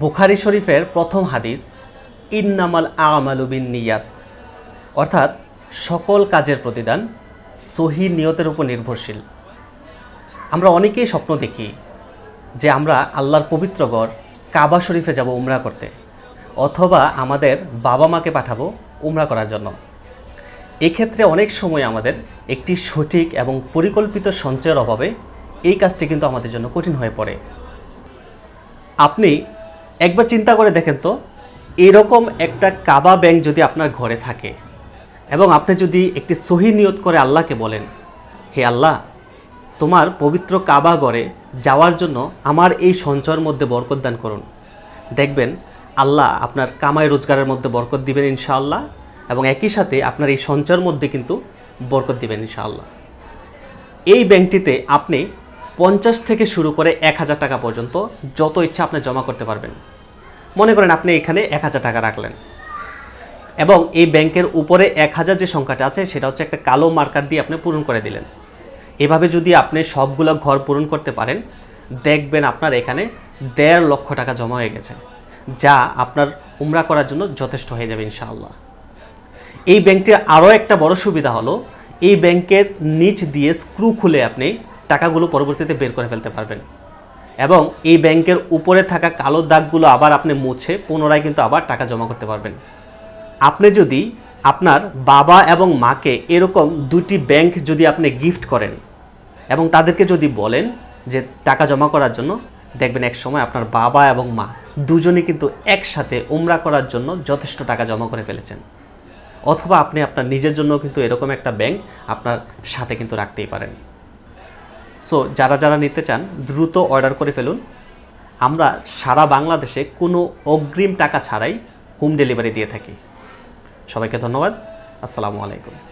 বুখারি শরীফের প্রথম হাদিস, ইন্নামাল আমালুবিন নিয়াত অর্থাৎ সকল কাজের প্রতিদান সহি নিয়তের উপর নির্ভরশীল। আমরা অনেকেই স্বপ্ন দেখি যে আমরা আল্লাহর পবিত্র গড় কাবা শরীফে যাব উমরা করতে, অথবা আমাদের বাবা মাকে পাঠাবো উমরা করার জন্য। এক্ষেত্রে অনেক সময় আমাদের একটি সঠিক এবং পরিকল্পিত সঞ্চয়ের অভাবে এই কাজটি কিন্তু আমাদের জন্য কঠিন হয়ে পড়ে। আপনি একবার চিন্তা করে দেখেন তো, এরকম একটা কাবা ব্যাংক যদি আপনার ঘরে থাকে এবং আপনি যদি একটি সহি নিয়ত করে আল্লাহকে বলেন, হে আল্লাহ, তোমার পবিত্র কাবা ঘরে যাওয়ার জন্য আমার এই সঞ্চয়ের মধ্যে বরকত দান করুন। দেখবেন আল্লাহ আপনার কামাই রোজগারের মধ্যে বরকত দিবেন ইনশাআল্লাহ এবং একই সাথে আপনার এই সঞ্চয়ের মধ্যে কিন্তু বরকত দিবেন ইনশাআল্লাহ। এই ব্যাংকটিতে আপনি পঞ্চাশ থেকে শুরু করে এক হাজার টাকা পর্যন্ত যত ইচ্ছা আপনি জমা করতে পারবেন। মনে করেন আপনি এখানে এক হাজার টাকা রাখলেন। এবং এই ব্যাংকের উপরে এক হাজার যে সংখ্যাটা আছে, সেটা হচ্ছে একটা কালো মার্কার দিয়ে আপনি পূরণ করে দিলেন। এভাবে যদি আপনি সবগুলো ঘর পূরণ করতে পারেন, দেখবেন আপনার এখানে দেড় লক্ষ টাকা জমা হয়ে গেছে, যা আপনার উমরা করার জন্য যথেষ্ট হয়ে যাবে ইনশাআল্লাহ। এই ব্যাংকটির আরও একটা বড় সুবিধা হলো, এই ব্যাংকের নিচ দিয়ে স্ক্রু খুলে আপনি টাকাগুলো পরবর্তীতে বের করে ফেলতে পারবেন। এবং এই ব্যাংকের উপরে থাকা কালো দাগগুলো আবার আপনি মুছে পুনরায় কিন্তু আবার টাকা জমা করতে পারবেন। আপনি যদি আপনার বাবা এবং মাকে এরকম দুটি ব্যাংক যদি আপনি গিফট করেন এবং তাদেরকে যদি বলেন যে টাকা জমা করার জন্য, দেখবেন এক সময় আপনার বাবা এবং মা দুজনে কিন্তু একসাথে উমরা করার জন্য যথেষ্ট টাকা জমা করে ফেলেছেন। অথবা আপনি আপনার নিজের জন্য কিন্তু এরকম একটা ব্যাংক আপনার সাথে কিন্তু রাখতেই পারেন। সো যারা যারা নিতে চান, দ্রুত অর্ডার করে ফেলুন। আমরা সারা বাংলাদেশে কোনো অগ্রিম টাকা ছাড়াই হোম ডেলিভারি দিয়ে থাকি। সবাইকে ধন্যবাদ। আসসালামু আলাইকুম।